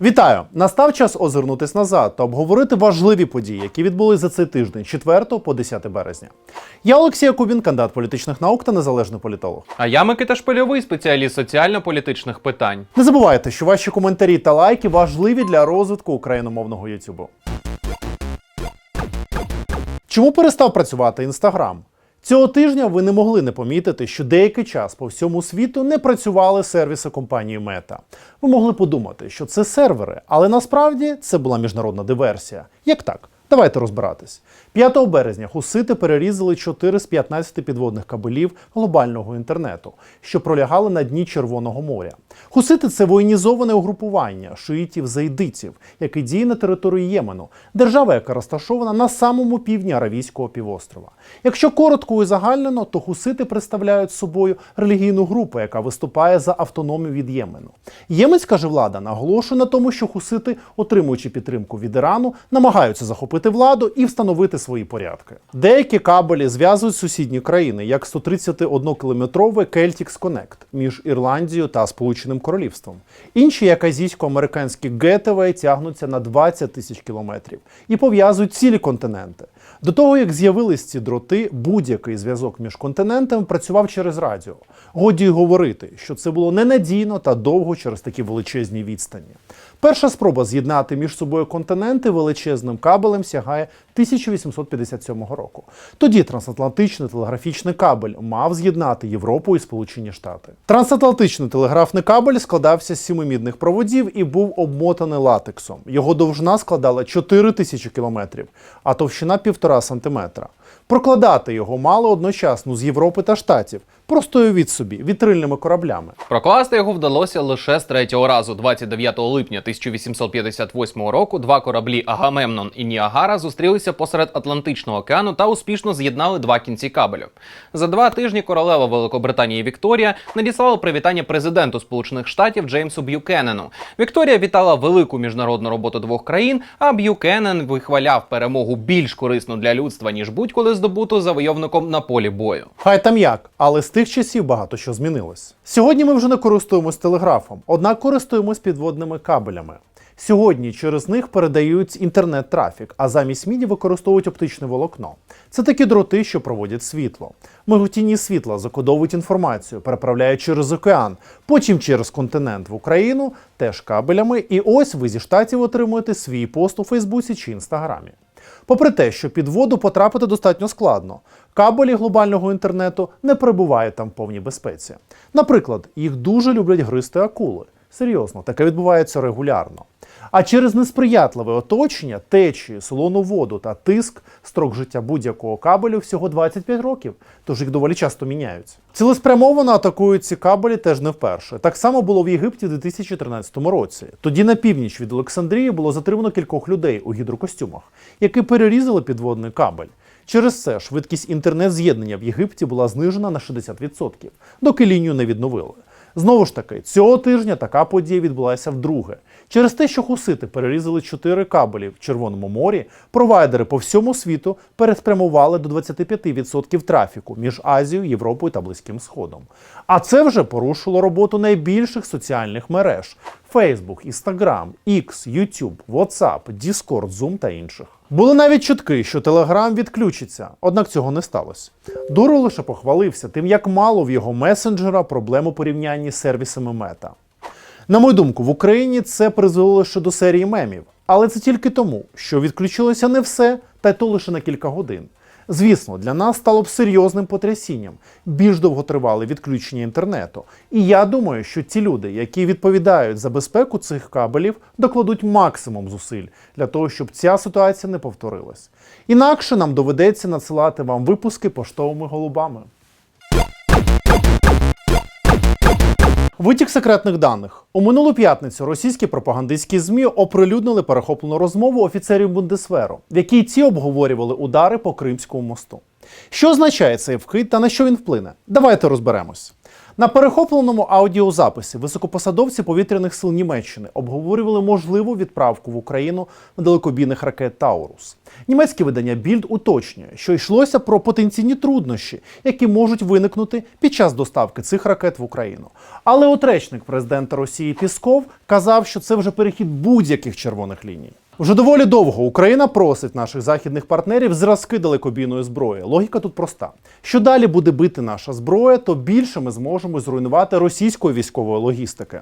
Вітаю! Настав час озирнутись назад та обговорити важливі події, які відбулись за цей тиждень 4 по 10 березня. Я Олексій Якубін, кандидат політичних наук та незалежний політолог. А я Микита Шпильовий, спеціаліст соціально-політичних питань. Не забувайте, що ваші коментарі та лайки важливі для розвитку україномовного Ютубу. Чому перестав працювати Інстаграм? Цього тижня ви не могли не помітити, що деякий час по всьому світу не працювали сервіси компанії Мета. Ви могли подумати, що це сервери, але насправді це була міжнародна диверсія. Як так? Давайте розбиратись. 5 березня хусити перерізали 4 з 15 підводних кабелів глобального інтернету, що пролягали на дні Червоного моря. Хусити це воєнізоване угрупування шиїтів-зайдитів, яке діє на території Ємену, держава, яка розташована на самому півдні Аравійського півострова. Якщо коротко і загальнено, то хусити представляють собою релігійну групу, яка виступає за автономію від Ємену. Єменська же влада наголошує на тому, що хусити, отримуючи підтримку від Ірану, намагаються захопити владу і встановити свої порядки. Деякі кабелі зв'язують сусідні країни, як 131-кілометровий Celtics Connect між Ірландією та Сполученим Королівством. Інші, як азійсько-американські гетевей, тягнуться на 20 тисяч кілометрів і пов'язують цілі континенти. До того, як з'явились ці дроти, будь-який зв'язок між континентами працював через радіо. Годі говорити, що це було ненадійно та довго через такі величезні відстані. Перша спроба з'єднати між собою континенти величезним кабелем сягає 1857 року. Тоді трансатлантичний телеграфічний кабель мав з'єднати Європу і Сполучені Штати. Трансатлантичний телеграфний кабель складався з сіми мідних проводів і був обмотаний латексом. Його довжина складала 4 тисячі кілометрів, а товщина 1,5 сантиметра. Прокладати його мало одночасно з Європи та Штатів, просто уявіть собі, вітрильними кораблями. Прокласти його вдалося лише з третього разу. 29 липня 1858 року два кораблі Агамемнон і Ніагара зустрілися посеред Атлантичного океану та успішно з'єднали два кінці кабелю. За два тижні королева Великобританії Вікторія надіслала привітання президенту Сполучених Штатів Джеймсу Б'юкенену. Вікторія вітала велику міжнародну роботу двох країн, а Б'юкенен вихваляв перемогу більш корисну для людства ніж будь-коли здобуту завойовником на полі бою. Хай там як, але з тих часів багато що змінилось. Сьогодні ми вже не користуємось телеграфом, однак користуємось підводними кабелями. Сьогодні через них передають інтернет-трафік, а замість міді використовують оптичне волокно. Це такі дроти, що проводять світло. Миготінні світла закодовують інформацію, переправляють через океан, потім через континент в Україну, теж кабелями. І ось ви зі штатів отримуєте свій пост у Фейсбуці чи Інстаграмі. Попри те, що під воду потрапити достатньо складно, кабелі глобального інтернету не перебувають там в повній безпеці. Наприклад, їх дуже люблять гризти акули. Серйозно, таке відбувається регулярно. А через несприятливе оточення, течії, солону воду та тиск строк життя будь-якого кабелю всього 25 років, тож їх доволі часто міняють. Цілеспрямовано атакують ці кабелі теж не вперше. Так само було в Єгипті в 2013 році. Тоді на північ від Олександрії було затримано кількох людей у гідрокостюмах, які перерізали підводний кабель. Через це швидкість інтернет-з'єднання в Єгипті була знижена на 60%, доки лінію не відновили. Знову ж таки, цього тижня така подія відбулася вдруге. Через те, що хусити перерізали чотири кабелі в Червоному морі, провайдери по всьому світу переспрямували до 25% трафіку між Азією, Європою та Близьким Сходом. А це вже порушило роботу найбільших соціальних мереж: Facebook, Instagram, X, YouTube, WhatsApp, Discord, Zoom та інших. Були навіть чутки, що Telegram відключиться, однак цього не сталося. Дуро лише похвалився тим, як мало в його месенджера проблем у порівнянні з сервісами Мета. На мою думку, в Україні це призвело лише до серії мемів, але це тільки тому, що відключилося не все, та й то лише на кілька годин. Звісно, для нас стало б серйозним потрясінням більш довготривале відключення інтернету. І я думаю, що ті люди, які відповідають за безпеку цих кабелів, докладуть максимум зусиль для того, щоб ця ситуація не повторилась. Інакше нам доведеться надсилати вам випуски поштовими голубами. Витік секретних даних у минулу п'ятницю російські пропагандистські змі оприлюднили перехоплену розмову офіцерів Бундесверу, в якій ці обговорювали удари по Кримському мосту. Що означає цей вхід та на що він вплине? Давайте розберемось. На перехопленому аудіозаписі високопосадовці повітряних сил Німеччини обговорювали можливу відправку в Україну далекобійних ракет Таурус. Німецьке видання Більд уточнює, що йшлося про потенційні труднощі, які можуть виникнути під час доставки цих ракет в Україну. Але от речник президента Росії Пісков казав, що це вже перехід будь-яких червоних ліній. Вже доволі довго Україна просить наших західних партнерів зразки далекобійної зброї. Логіка тут проста: що далі буде бити наша зброя, то більше ми зможемо зруйнувати російської військової логістики.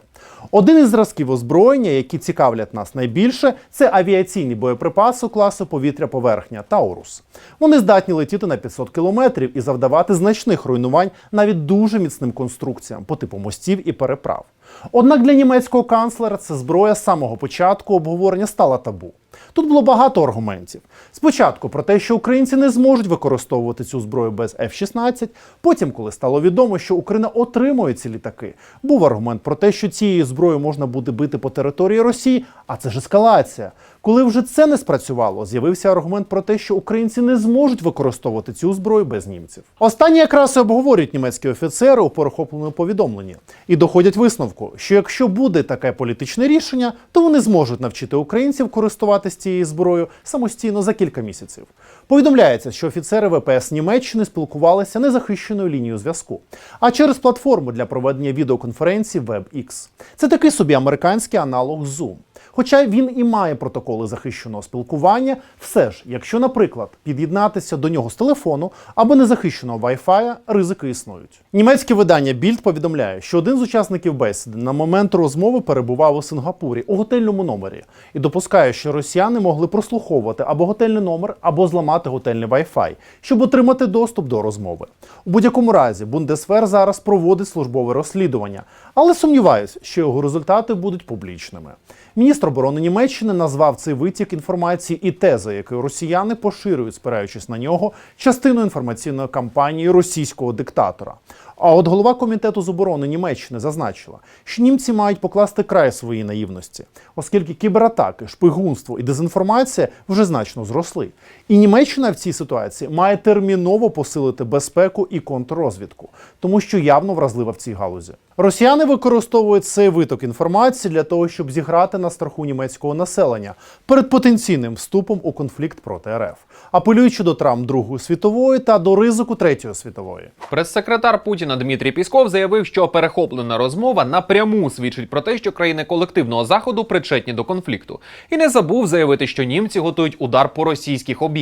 Один із зразків озброєння, які цікавлять нас найбільше, це авіаційні боєприпаси класу повітря-поверхня Таурус. Вони здатні летіти на 500 кілометрів і завдавати значних руйнувань навіть дуже міцним конструкціям по типу мостів і переправ. Однак для німецького канцлера це зброя з самого початку обговорення стала табу. Тут було багато аргументів. Спочатку про те, що українці не зможуть використовувати цю зброю без F-16, потім, коли стало відомо, що Україна отримує ці літаки, був аргумент про те, що цією зброєю можна буде бити по території Росії, а це ж ескалація. Коли вже це не спрацювало, з'явився аргумент про те, що українці не зможуть використовувати цю зброю без німців. Останні якраз і обговорюють німецькі офіцери у перехопленому повідомленні і доходять висновку, що якщо буде таке політичне рішення, то вони зможуть навчити українців користуватися цією зброєю самостійно за кілька місяців. Повідомляється, що офіцери ВПС Німеччини спілкувалися незахищеною лінією зв'язку, а через платформу для проведення відеоконференції WebX. Це такий собі американський аналог Zoom. Хоча він і має протоколи захищеного спілкування, все ж, якщо, наприклад, під'єднатися до нього з телефону або незахищеного Wi-Fi, ризики існують. Німецьке видання Bild повідомляє, що один з учасників бесіди на момент розмови перебував у Сингапурі у готельному номері і допускає, що росіяни могли прослуховувати або готельний номер, або зламати готельний Wi-Fi, щоб отримати доступ до розмови. У будь-якому разі Бундесвер зараз проводить службове розслідування, але сумніваюся, що його результати будуть публічними. Міністр оборони Німеччини назвав цей витік інформації і тези, якою росіяни поширюють, спираючись на нього, частиною інформаційної кампанії російського диктатора. А от голова комітету з оборони Німеччини зазначила, що німці мають покласти край своїй наївності, оскільки кібератаки, шпигунство і дезінформація вже значно зросли. І Німеччина в цій ситуації має терміново посилити безпеку і контррозвідку, тому що явно вразлива в цій галузі. Росіяни використовують цей виток інформації для того, щоб зіграти на страху німецького населення перед потенційним вступом у конфлікт проти РФ, апелюючи до травм Другої світової та до ризику Третьої світової. Прес-секретар Путіна Дмитрій Пісков заявив, що перехоплена розмова напряму свідчить про те, що країни колективного заходу причетні до конфлікту, і не забув заявити, що німці готують удар по російських об'єктах.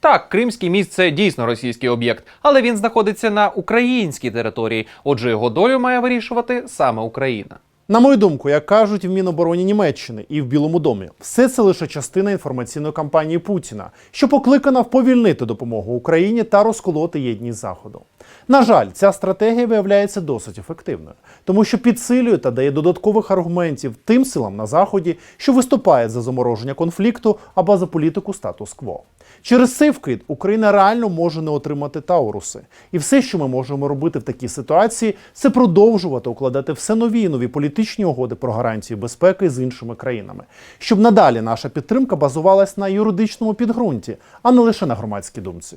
Так, Кримський міст це дійсно російський об'єкт, але він знаходиться на українській території. Отже, його долю має вирішувати саме Україна. На мою думку, як кажуть в Мінобороні Німеччини і в Білому домі, все це лише частина інформаційної кампанії Путіна, що покликана вповільнити допомогу Україні та розколоти єдність Заходу. На жаль, ця стратегія виявляється досить ефективною, тому що підсилює та дає додаткових аргументів тим силам на заході, що виступають за замороження конфлікту або за політику статус-кво. Через цей вкид Україна реально може не отримати Тауруси. І все, що ми можемо робити в такій ситуації, це продовжувати укладати все нові і нові політичні угоди про гарантії безпеки з іншими країнами, щоб надалі наша підтримка базувалась на юридичному підґрунті, а не лише на громадській думці.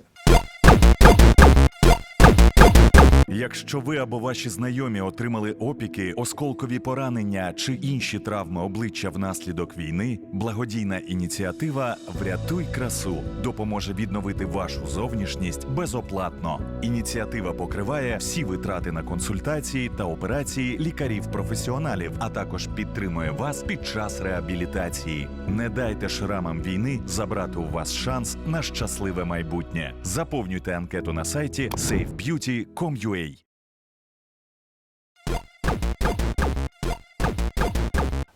Якщо ви або ваші знайомі отримали опіки, осколкові поранення чи інші травми обличчя внаслідок війни, благодійна ініціатива Врятуй красу допоможе відновити вашу зовнішність безоплатно. Ініціатива покриває всі витрати на консультації та операції лікарів-професіоналів, а також підтримує вас під час реабілітації. Не дайте шрамам війни забрати у вас шанс на щасливе майбутнє. Заповнюйте анкету на сайті safebeauty.com.ua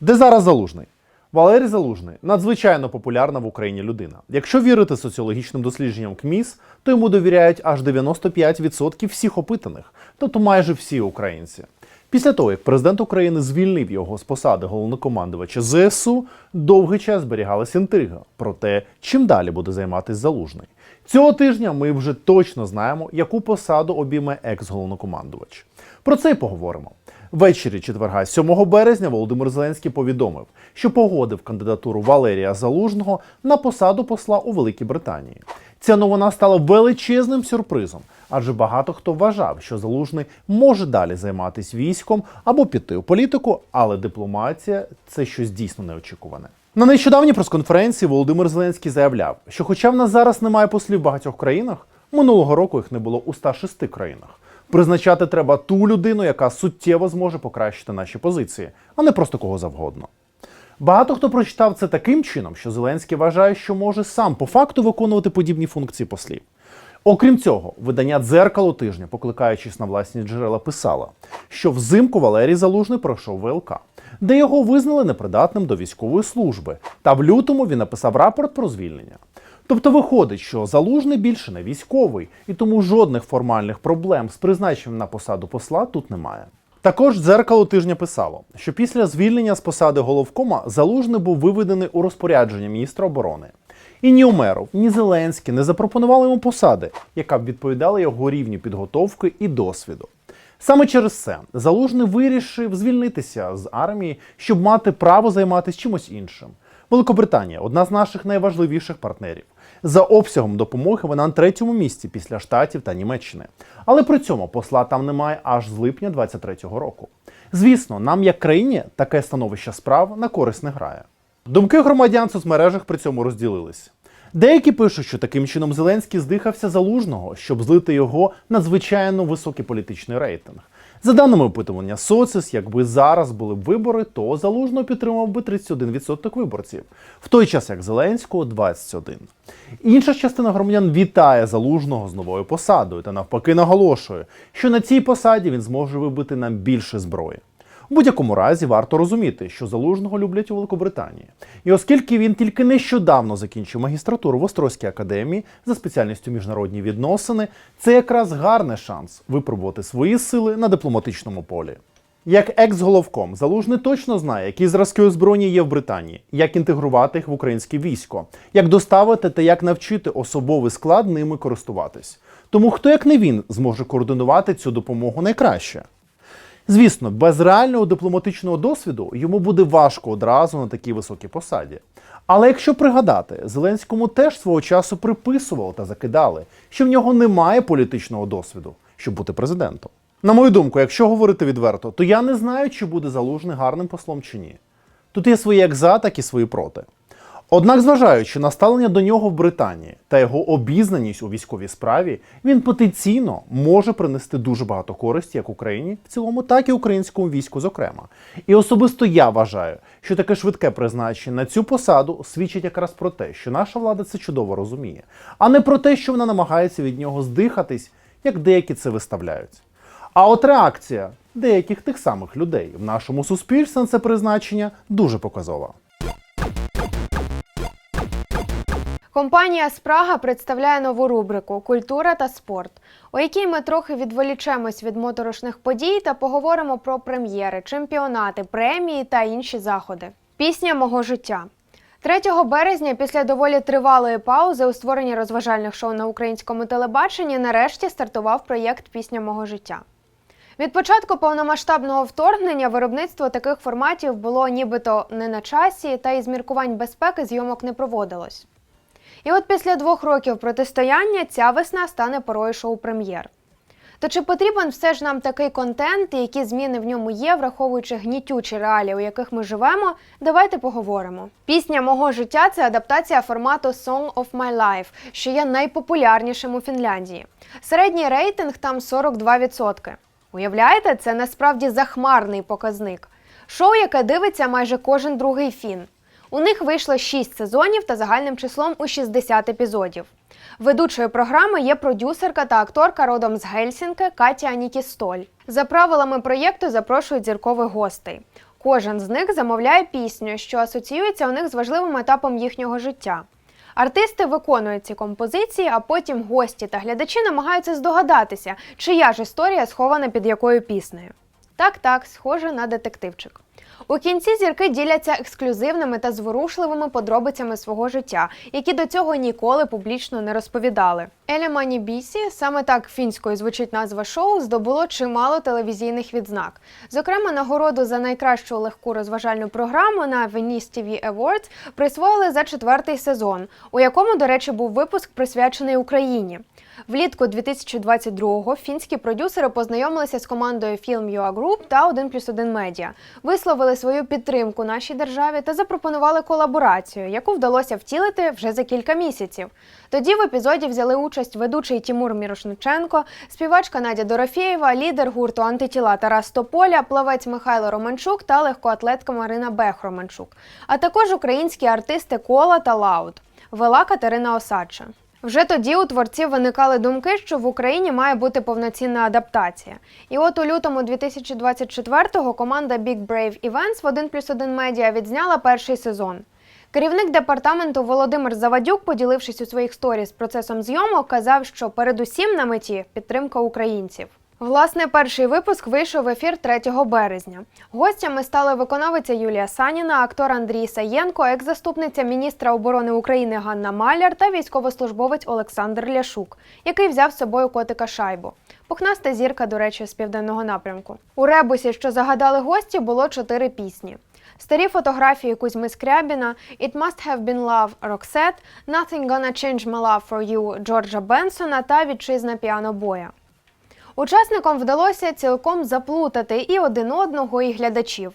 Де зараз залужний? Валерій Залужний надзвичайно популярна в Україні людина. Якщо вірити соціологічним дослідженням КМІС, то йому довіряють аж 95% всіх опитаних, тобто майже всі українці. Після того, як президент України звільнив його з посади головнокомандувача ЗСУ, довгий час зберігалася інтрига про те, чим далі буде займатися залужний. Цього тижня ми вже точно знаємо, яку посаду обійме екс-головнокомандувач. Про це й поговоримо. Ввечері четверга, 7 березня, Володимир Зеленський повідомив, що погодив кандидатуру Валерія Залужного на посаду посла у Великій Британії. Ця новина стала величезним сюрпризом, адже багато хто вважав, що Залужний може далі займатися військом або піти у політику, але дипломатія це щось дійсно неочікуване. На нещодавній прес-конференції Володимир Зеленський заявляв, що хоча в нас зараз немає послів в багатьох країнах, минулого року їх не було у 106 країнах. Призначати треба ту людину, яка суттєво зможе покращити наші позиції, а не просто кого завгодно. Багато хто прочитав це таким чином, що Зеленський вважає, що може сам по факту виконувати подібні функції послів. Окрім цього, видання дзеркало тижня, покликаючись на власні джерела, писало, що взимку Валерій Залужний пройшов ВЛК, де його визнали непридатним до військової служби. Та в лютому він написав рапорт про звільнення. Тобто виходить, що залужний більше не військовий, і тому жодних формальних проблем з призначенням на посаду посла тут немає. Також дзеркало тижня писало, що після звільнення з посади головкома залужний був виведений у розпорядження міністра оборони. І ні Умеров, ні Зеленський не запропонували йому посади, яка б відповідала його рівню підготовки і досвіду. Саме через це Залужний вирішив звільнитися з армії, щоб мати право займатися чимось іншим. Великобританія одна з наших найважливіших партнерів. За обсягом допомоги вона на третьому місці після Штатів та Німеччини. Але при цьому посла там немає аж з липня 23-го року. Звісно, нам, як країні, таке становище справ на користь не грає. Думки громадян в соцмережах при цьому розділились. Деякі пишуть, що таким чином Зеленський здихався залужного, щоб злити його надзвичайно високий політичний рейтинг. За даними опитування Соціс, якби зараз були вибори, то залужно підтримав би 31% виборців, в той час як Зеленського 21%. Інша частина громадян вітає залужного з новою посадою та навпаки наголошує, що на цій посаді він зможе вибити нам більше зброї. У будь-якому разі варто розуміти, що залужного люблять у Великобританії. І оскільки він тільки нещодавно закінчив магістратуру в Острозькій академії за спеціальністю міжнародні відносини, це якраз гарний шанс випробувати свої сили на дипломатичному полі. Як екс-головком, Залужний точно знає, які зразки озброєння є в Британії, як інтегрувати їх в українське військо, як доставити та як навчити особовий склад ними користуватись. Тому хто як не він зможе координувати цю допомогу найкраще. Звісно, без реального дипломатичного досвіду йому буде важко одразу на такій високій посаді. Але якщо пригадати, Зеленському теж свого часу приписували та закидали, що в нього немає політичного досвіду, щоб бути президентом. На мою думку, якщо говорити відверто, то я не знаю, чи буде залужний гарним послом чи ні. Тут є свої як за, так і свої проти. Однак, зважаючи на ставлення до нього в Британії та його обізнаність у військовій справі, він потенційно може принести дуже багато користі як Україні в цілому, так і українському війську, зокрема. І особисто я вважаю, що таке швидке призначення на цю посаду свідчить якраз про те, що наша влада це чудово розуміє, а не про те, що вона намагається від нього здихатись, як деякі це виставляють. А от реакція деяких тих самих людей в нашому суспільстві на це призначення дуже показова. Компанія Спрага представляє нову рубрику Культура та спорт, у якій ми трохи відволічемось від моторошних подій та поговоримо про прем'єри, чемпіонати, премії та інші заходи. Пісня мого життя. 3 березня, після доволі тривалої паузи у створенні розважальних шоу на українському телебаченні, нарешті стартував проєкт Пісня мого життя. Від початку повномасштабного вторгнення виробництво таких форматів було нібито не на часі, та із міркувань безпеки зйомок не проводилось. І от після двох років протистояння ця весна стане порою шоу-прем'єр. То чи потрібен все ж нам такий контент і які зміни в ньому є, враховуючи гнітючі реалії, у яких ми живемо, давайте поговоримо. Пісня мого життя це адаптація формату Song of My Life, що є найпопулярнішим у Фінляндії. Середній рейтинг там 42%. Уявляєте, це насправді захмарний показник. Шоу, яке дивиться майже кожен другий фін. У них вийшло 6 сезонів та загальним числом у 60 епізодів. Ведучою програми є продюсерка та акторка родом з Гельсінки Катя Анікістоль. За правилами проєкту запрошують зіркових гостей. Кожен з них замовляє пісню, що асоціюється у них з важливим етапом їхнього життя. Артисти виконують ці композиції, а потім гості та глядачі намагаються здогадатися, чия ж історія схована під якою піснею. Так, так, схоже на детективчик. У кінці зірки діляться ексклюзивними та зворушливими подробицями свого життя, які до цього ніколи публічно не розповідали. Еля Мані Бісі, саме так фінською звучить назва шоу, здобуло чимало телевізійних відзнак. Зокрема, нагороду за найкращу легку розважальну програму на Venice TV Awards присвоїли за четвертий сезон, у якому, до речі, був випуск присвячений Україні. Влітку 2022-го фінські продюсери познайомилися з командою Film UA Group та 1+,1 Media, висловили свою підтримку нашій державі та запропонували колаборацію, яку вдалося втілити вже за кілька місяців. Тоді в епізоді взяли участь ведучий Тімур Мірошниченко, співачка Надя Дорофєєва, лідер гурту антитіла Тарас Тополя, плавець Михайло Романчук та легкоатлетка Марина Бех Романчук, а також українські артисти Кола та Лаут. Вела Катерина Осадча. Вже тоді у творців виникали думки, що в Україні має бути повноцінна адаптація. І от у лютому 2024-го команда Big Brave Events в 1 плюс 1 медіа відзняла перший сезон. Керівник департаменту Володимир Завадюк, поділившись у своїх сторіс процесом зйомок, казав, що передусім на меті підтримка українців. Власне, перший випуск вийшов в ефір 3 березня. Гостями стали виконавиця Юлія Саніна, актор Андрій Саєнко, екс-заступниця міністра оборони України Ганна Маляр та військовослужбовець Олександр Ляшук, який взяв з собою котика шайбу. Пухнаста зірка, до речі, з південного напрямку. У ребусі, що загадали гості, було чотири пісні. Старі фотографії Кузьми Скрябіна, It Must Have Been Love Roxette, Nothing Gonna Change My Love For You Джорджа Бенсона та Вітчизна піанобоя. Учасникам вдалося цілком заплутати і один одного, і глядачів.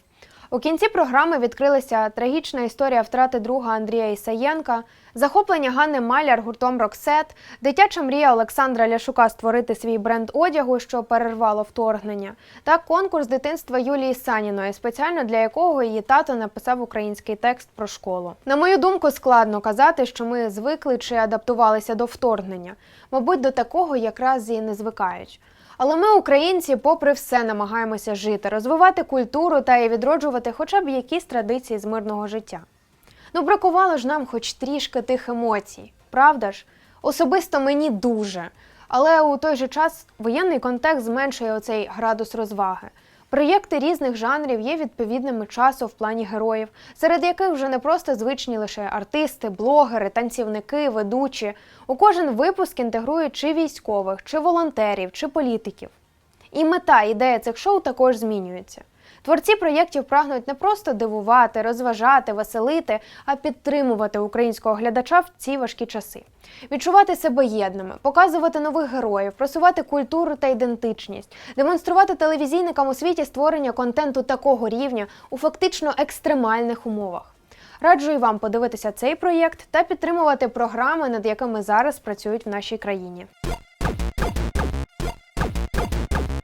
У кінці програми відкрилася трагічна історія втрати друга Андрія Ісаєнка, захоплення Ганни Маляр гуртом Роксет, дитяча мрія Олександра Ляшука створити свій бренд одягу, що перервало вторгнення, та конкурс дитинства Юлії Саніної, спеціально для якого її тато написав український текст про школу. На мою думку, складно казати, що ми звикли чи адаптувалися до вторгнення. Мабуть, до такого якраз і не звикають. Але ми, українці, попри все, намагаємося жити, розвивати культуру та і відроджувати хоча б якісь традиції з мирного життя. Ну, бракувало ж нам хоч трішки тих емоцій, правда ж? Особисто мені дуже. Але у той же час воєнний контекст зменшує оцей градус розваги. Проєкти різних жанрів є відповідними часу в плані героїв, серед яких вже не просто звичні лише артисти, блогери, танцівники, ведучі. У кожен випуск інтегрують чи військових, чи волонтерів, чи політиків. І мета, ідея цих шоу також змінюється. Творці проєктів прагнуть не просто дивувати, розважати, веселити, а підтримувати українського глядача в ці важкі часи, відчувати себе єдними, показувати нових героїв, просувати культуру та ідентичність, демонструвати телевізійникам у світі створення контенту такого рівня у фактично екстремальних умовах. Раджу і вам подивитися цей проєкт та підтримувати програми, над якими зараз працюють в нашій країні.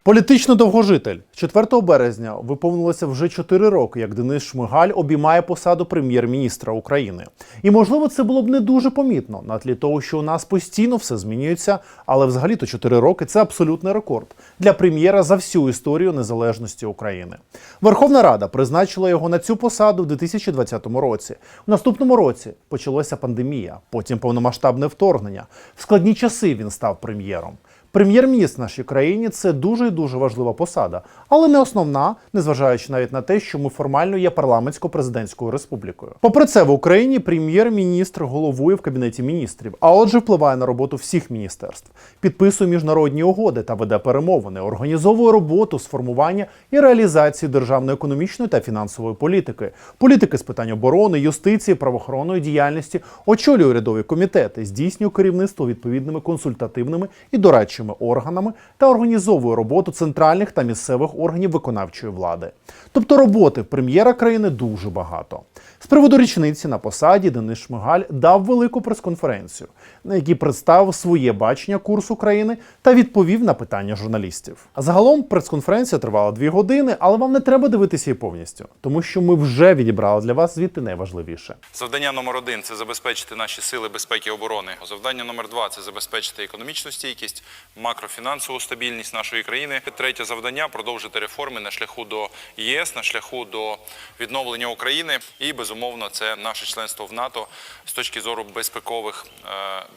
Політично довгожитель 4 березня виповнилося вже 4 роки, як Денис Шмигаль обіймає посаду прем'єр-міністра України. І можливо, це було б не дуже помітно на тлі того, що у нас постійно все змінюється, але взагалі-то 4 роки це абсолютний рекорд для прем'єра за всю історію незалежності України. Верховна Рада призначила його на цю посаду в 2020 році. У наступному році почалася пандемія, потім повномасштабне вторгнення. В складні часи він став прем'єром. Прем'єр-міністр нашій країні це дуже і дуже важлива посада, але не основна, незважаючи навіть на те, що ми формально є парламентсько-президентською республікою. Попри це, в Україні прем'єр-міністр головує в кабінеті міністрів, а отже, впливає на роботу всіх міністерств, підписує міжнародні угоди та веде перемовини, організовує роботу з формування і реалізації державної економічної та фінансової політики, політики з питань оборони, юстиції, правоохоронної діяльності, очолює урядові комітети, здійснює керівництво відповідними консультативними і дорадчими органами та організовує роботу центральних та місцевих органів виконавчої влади. Тобто роботи прем'єра країни дуже багато. З приводу річниці на посаді Денис Шмигаль дав велику прес-конференцію, на якій представив своє бачення курсу країни та відповів на питання журналістів. Загалом прес-конференція тривала дві години, але вам не треба дивитися її повністю, тому що ми вже відібрали для вас звідти найважливіше. Завдання номер один це забезпечити наші сили безпеки і оборони. Завдання номер два це забезпечити економічну стійкість, макрофінансову стабільність нашої країни. Третє завдання продовжити реформи на шляху до ЄС, на шляху до відновлення України. І безумовно, це наше членство в НАТО з точки зору безпекових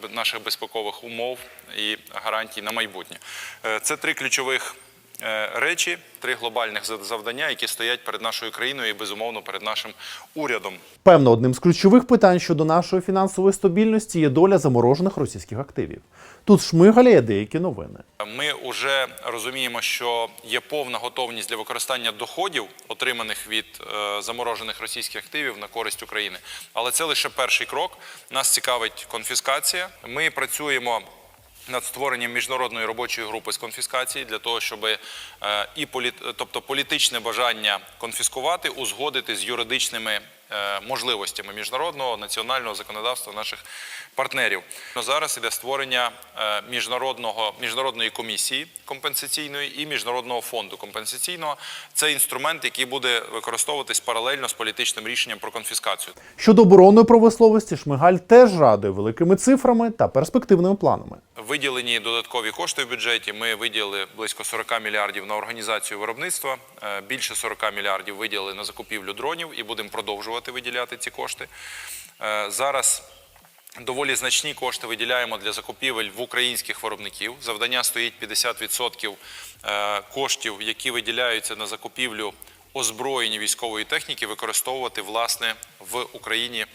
е, наших безпекових умов і гарантій на майбутнє. Е, Це три ключових е, речі, три глобальних зав- завдання, які стоять перед нашою країною і безумовно перед нашим урядом. Певно, одним з ключових питань щодо нашої фінансової стабільності є доля заморожених російських активів. Тут шмигаля деякі новини. Ми вже розуміємо, що є повна готовність для використання доходів, отриманих від е, заморожених російських активів на користь України. Але це лише перший крок. Нас цікавить конфіскація. Ми працюємо. Над створенням міжнародної робочої групи з конфіскації для того, щоб е, і політ, тобто політичне бажання конфіскувати узгодити з юридичними можливостями міжнародного національного законодавства наших партнерів. Ну, Зараз іде створення е, міжнародного міжнародної комісії компенсаційної і міжнародного фонду компенсаційного. Це інструмент, який буде використовуватись паралельно з політичним рішенням про конфіскацію. Щодо оборонної промисловості, Шмигаль теж радує великими цифрами та перспективними планами. Виділені додаткові кошти в бюджеті. Ми виділили близько 40 мільярдів на організацію виробництва. Е, Більше 40 мільярдів виділили на закупівлю дронів і будемо продовжувати виділяти ці кошти. Е, Зараз доволі значні кошти виділяємо для закупівель в українських виробників. Завдання стоїть 50% е, коштів, які виділяються на закупівлю озброєння військової техніки, використовувати власне в Україні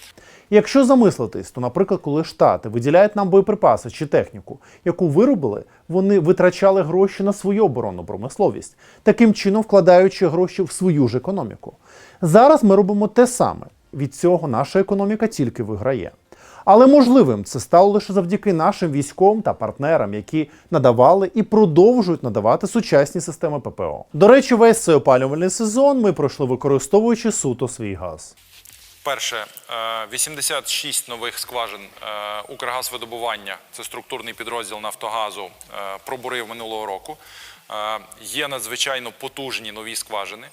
Якщо замислитись, то, наприклад, коли Штати виділяють нам боєприпаси чи техніку, яку виробили, вони витрачали гроші на свою оборонну промисловість, таким чином вкладаючи гроші в свою ж економіку. Зараз ми робимо те саме. Від цього наша економіка тільки виграє. Але можливим це стало лише завдяки нашим військовим та партнерам, які надавали і продовжують надавати сучасні системи ППО. До речі, весь цей опалювальний сезон ми пройшли використовуючи суто свій газ. Перше, е, 86 нових скважин е, Укргазвидобування, це структурний підрозділ Нафтогазу, е, пробурив минулого року. Е, Є надзвичайно потужні нові скважини.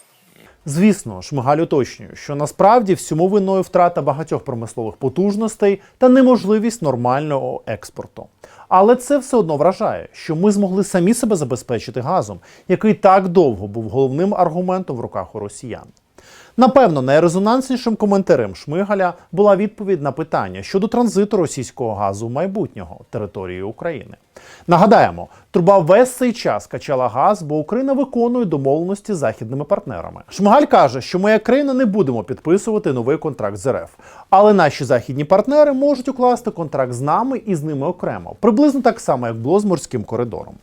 Звісно, Шмигаль уточнює, що насправді всьому виною втрата багатьох промислових потужностей та неможливість нормального експорту. Але це все одно вражає, що ми змогли самі себе забезпечити газом, який так довго був головним аргументом в руках у росіян. Напевно, найрезонанснішим коментарем Шмигаля була відповідь на питання щодо транзиту російського газу майбутнього території України. Нагадаємо, труба весь цей час качала газ, бо Україна виконує домовленості з західними партнерами. Шмигаль каже, що ми як країна не будемо підписувати новий контракт з РФ, але наші західні партнери можуть укласти контракт з нами і з ними окремо, приблизно так само, як було з морським коридором.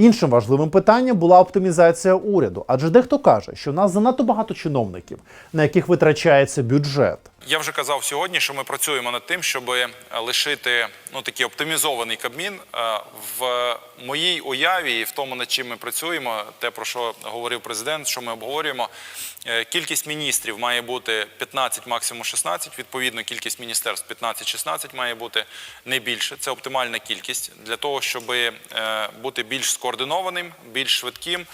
Іншим важливим питанням була оптимізація уряду, адже дехто каже, що в нас занадто багато чиновників, на яких витрачається бюджет. Я вже казав сьогодні, що ми працюємо над тим, щоб е, лишити ну такий оптимізований кабмін. Е, В моїй уяві і в тому, над чим ми працюємо, те про що говорив президент, що ми обговорюємо. Е, Кількість міністрів має бути 15, максимум 16. Відповідно, кількість міністерств 15-16 має бути не більше. Це оптимальна кількість для того, щоб е, бути більш скоординованим, більш швидким,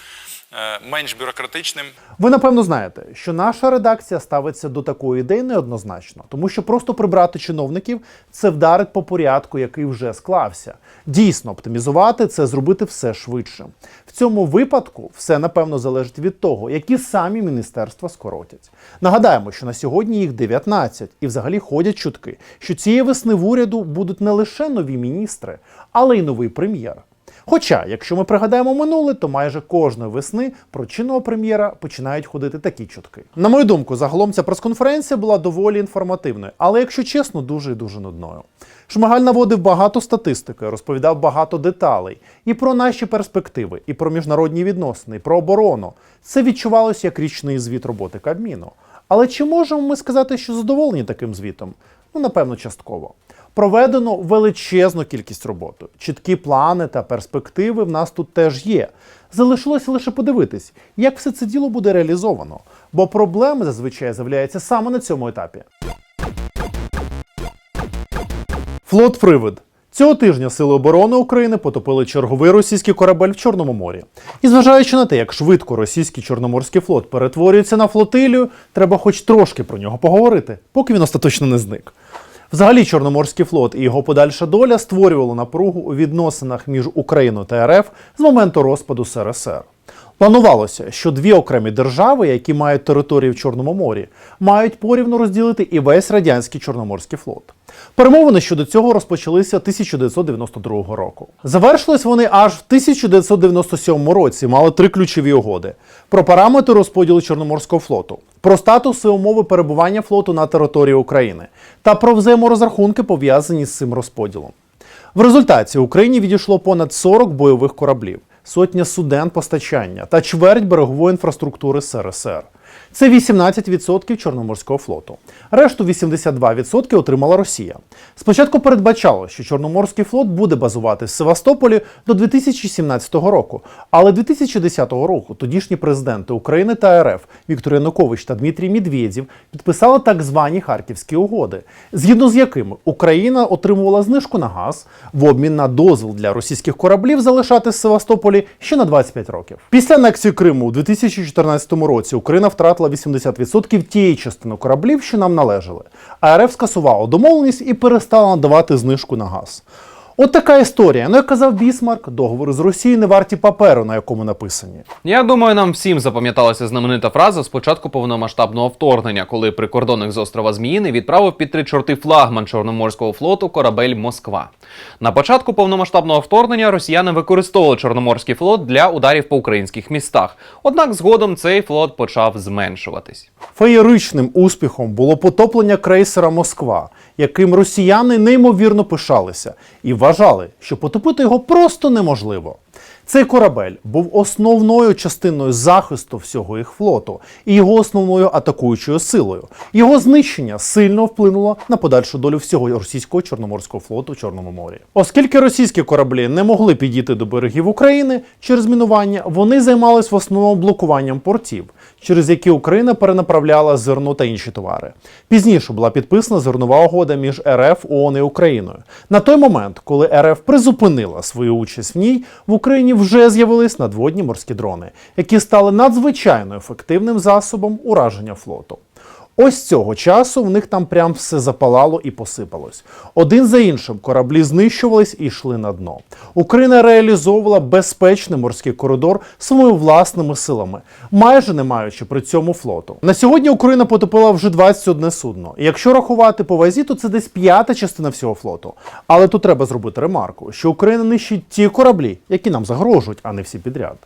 менш бюрократичним. Ви напевно знаєте, що наша редакція ставиться до такої ідеї неоднозначно, тому що просто прибрати чиновників це вдарить по порядку, який вже склався. Дійсно, оптимізувати це зробити все швидше. В цьому випадку все напевно залежить від того, які самі міністерства скоротять. Нагадаємо, що на сьогодні їх 19, і взагалі ходять чутки, що цієї весни в уряду будуть не лише нові міністри, але й новий прем'єр. Хоча, якщо ми пригадаємо минуле, то майже кожної весни про чинного прем'єра починають ходити такі чутки. На мою думку, загалом ця прес-конференція була доволі інформативною, але якщо чесно, дуже і дуже нудною. Шмигаль наводив багато статистики, розповідав багато деталей і про наші перспективи, і про міжнародні відносини, і про оборону. Це відчувалося як річний звіт роботи Кабміну. Але чи можемо ми сказати, що задоволені таким звітом? Ну, напевно, частково. Проведено величезну кількість роботи. Чіткі плани та перспективи в нас тут теж є. Залишилося лише подивитись, як все це діло буде реалізовано, бо проблеми зазвичай з'являються саме на цьому етапі. Флот Привид. Цього тижня Сили оборони України потопили черговий російський корабель в Чорному морі. І зважаючи на те, як швидко російський чорноморський флот перетворюється на флотилію, треба хоч трошки про нього поговорити, поки він остаточно не зник. Взагалі, Чорноморський флот і його подальша доля створювали напругу у відносинах між Україною та РФ з моменту розпаду СРСР. Планувалося, що дві окремі держави, які мають території в Чорному морі, мають порівну розділити і весь радянський Чорноморський флот. Перемовини щодо цього розпочалися 1992 року. Завершились вони аж в 1997 році. Мали три ключові угоди: про параметри розподілу Чорноморського флоту, про статус і умови перебування флоту на території України та про взаєморозрахунки, пов'язані з цим розподілом. В результаті Україні відійшло понад 40 бойових кораблів, сотня суден постачання та чверть берегової інфраструктури СРСР. Це 18% Чорноморського флоту. Решту 82% отримала Росія. Спочатку передбачало, що Чорноморський флот буде базуватись в Севастополі до 2017 року, але 2010 року тодішні президенти України та РФ Віктор Янукович та Дмитрій Медведєв підписали так звані Харківські угоди, згідно з якими Україна отримувала знижку на газ в обмін на дозвіл для російських кораблів залишати Севастополі ще на 25 років. Після анексії Криму у 2014 році Україна втратила 80% тієї частини кораблів, що нам належали. А РФ скасувала домовленість і перестала надавати знижку на газ. От така історія. Ну, як казав Бісмарк, договори з Росією не варті паперу, на якому написані. Я думаю, нам всім запам'яталася знаменита фраза з початку повномасштабного вторгнення, коли прикордонник з острова Зміїни відправив під три чорти флагман Чорноморського флоту корабель Москва. На початку повномасштабного вторгнення росіяни використовували Чорноморський флот для ударів по українських містах. Однак згодом цей флот почав зменшуватись. Феєричним успіхом було потоплення крейсера Москва, яким росіяни неймовірно пишалися і вважали, що потопити його просто неможливо. Цей корабель був основною частиною захисту всього їх флоту і його основною атакуючою силою. Його знищення сильно вплинуло на подальшу долю всього російського чорноморського флоту в Чорному морі. Оскільки російські кораблі не могли підійти до берегів України через мінування, вони займались в основному блокуванням портів, через які Україна перенаправляла зерно та інші товари. Пізніше була підписана зернова угода між РФ, ООН і Україною. На той момент, коли РФ призупинила свою участь в ній, в Україні вже з'явились надводні морські дрони, які стали надзвичайно ефективним засобом ураження флоту. Ось цього часу в них там прям все запалало і посипалось. Один за іншим кораблі знищувались і йшли на дно. Україна реалізовувала безпечний морський коридор своїми власними силами, майже не маючи при цьому флоту. На сьогодні Україна потопила вже 21 судно. І якщо рахувати по вазі, то це десь п'ята частина всього флоту. Але тут треба зробити ремарку, що Україна нищить ті кораблі, які нам загрожують, а не всі підряд.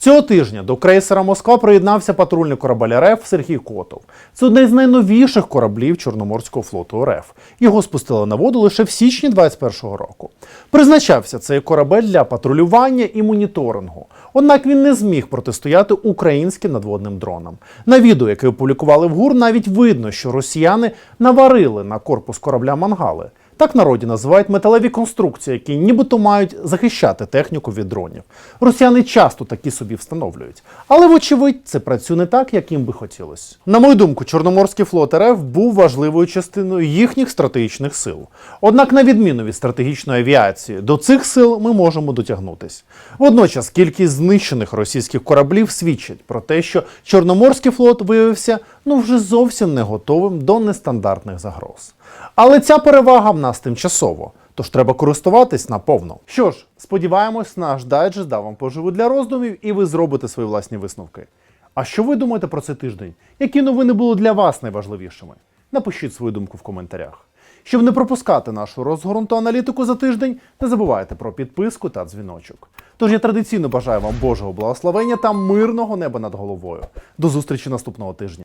Цього тижня до крейсера Москва приєднався патрульний корабель РФ Сергій Котов. Це один з найновіших кораблів Чорноморського флоту РФ. Його спустили на воду лише в січні 2021 року. Призначався цей корабель для патрулювання і моніторингу. Однак він не зміг протистояти українським надводним дронам. На відео, яке опублікували в ГУР, навіть видно, що росіяни наварили на корпус корабля мангали. Так народі називають металеві конструкції, які нібито мають захищати техніку від дронів. Росіяни часто такі собі встановлюють. Але, вочевидь, це працює не так, як їм би хотілося. На мою думку, Чорноморський флот РФ був важливою частиною їхніх стратегічних сил. Однак, на відміну від стратегічної авіації, до цих сил ми можемо дотягнутись. Водночас кількість знищених російських кораблів свідчить про те, що Чорноморський флот виявився ну вже зовсім не готовим до нестандартних загроз. Але ця перевага в нас тимчасово, тож треба користуватись наповно. Що ж, сподіваємось, наш дайджест дав вам поживу для роздумів, і ви зробите свої власні висновки. А що ви думаєте про цей тиждень? Які новини були для вас найважливішими? Напишіть свою думку в коментарях. Щоб не пропускати нашу розгорнуту аналітику за тиждень, не забувайте про підписку та дзвіночок. Тож я традиційно бажаю вам Божого благословення та мирного неба над головою. До зустрічі наступного тижня.